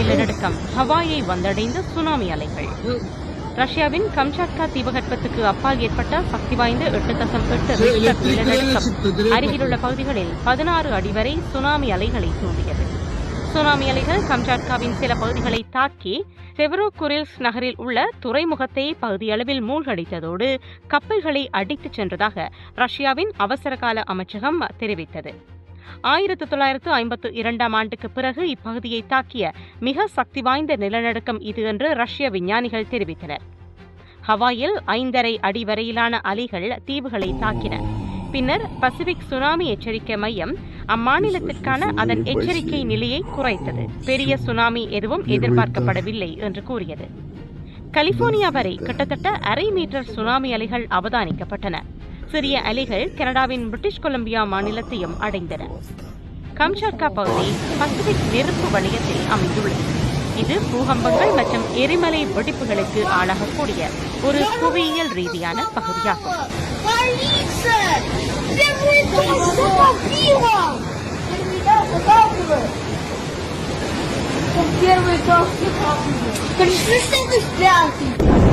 நிலநடுக்கம் ஹவாயை வந்தடைந்த சுனாமி அலைகள். ரஷ்யாவின் கம்சாட்கா தீபகற்பத்துக்கு அப்பால் ஏற்பட்ட சக்தி வாய்ந்த எட்டு தசம் எட்டு நிலநடுக்கம். அருகிலுள்ள பகுதிகளில் பதினாறு அடி வரை சுனாமி அலைகளை தூண்டியது சுனாமி அலைகள் கம்சாட்காவின் சில பகுதிகளை தாக்கி செவரோகுரில்ஸ் நகரில் உள்ள துறைமுகத்தை பகுதியளவில் மூழ்கடித்ததோடு கப்பல்களை அடித்துச் சென்றதாக ரஷ்யாவின் அவசரகால அமைச்சகம் தெரிவித்தது. ஆயிரத்து தொள்ளாயிரத்து ஐம்பத்து இரண்டாம் ஆண்டுக்கு பிறகு இப்பகுதியை தாக்கிய மிக சக்தி வாய்ந்த நிலநடுக்கம் இது என்று ரஷ்ய விஞ்ஞானிகள் தெரிவித்தனர். ஹவாயில் ஐந்தரை அடி வரையிலான அலைகள் தீவுகளை தாக்கின. பின்னர் பசிபிக் சுனாமி எச்சரிக்கை மையம் அம்மாநிலத்திற்கான அதன் எச்சரிக்கை நிலையை குறைத்தது. பெரிய சுனாமி எதுவும் எதிர்பார்க்கப்படவில்லை என்று கூறியது. கலிபோர்னியா வரை கிட்டத்தட்ட அரை மீட்டர் சுனாமி அலைகள் அவதானிக்கப்பட்டன. சிறிய அலைகள் கனடாவின் பிரிட்டிஷ் கொலம்பியா மாநிலத்தையும் அடைந்தன கம்சாட்கா பகுதி பசிபிக் நெருப்பு வணிகத்தில் அமைந்துள்ளது இது பூகம்பங்கள் மற்றும் எரிமலை வெடிப்புகளுக்கு ஆளாகக்கூடிய ஒரு புவியியல் ரீதியான பகுதியாகும் Полиция! Первый дом захватила! Первый дом захватила! Пришли, что вы спрятали?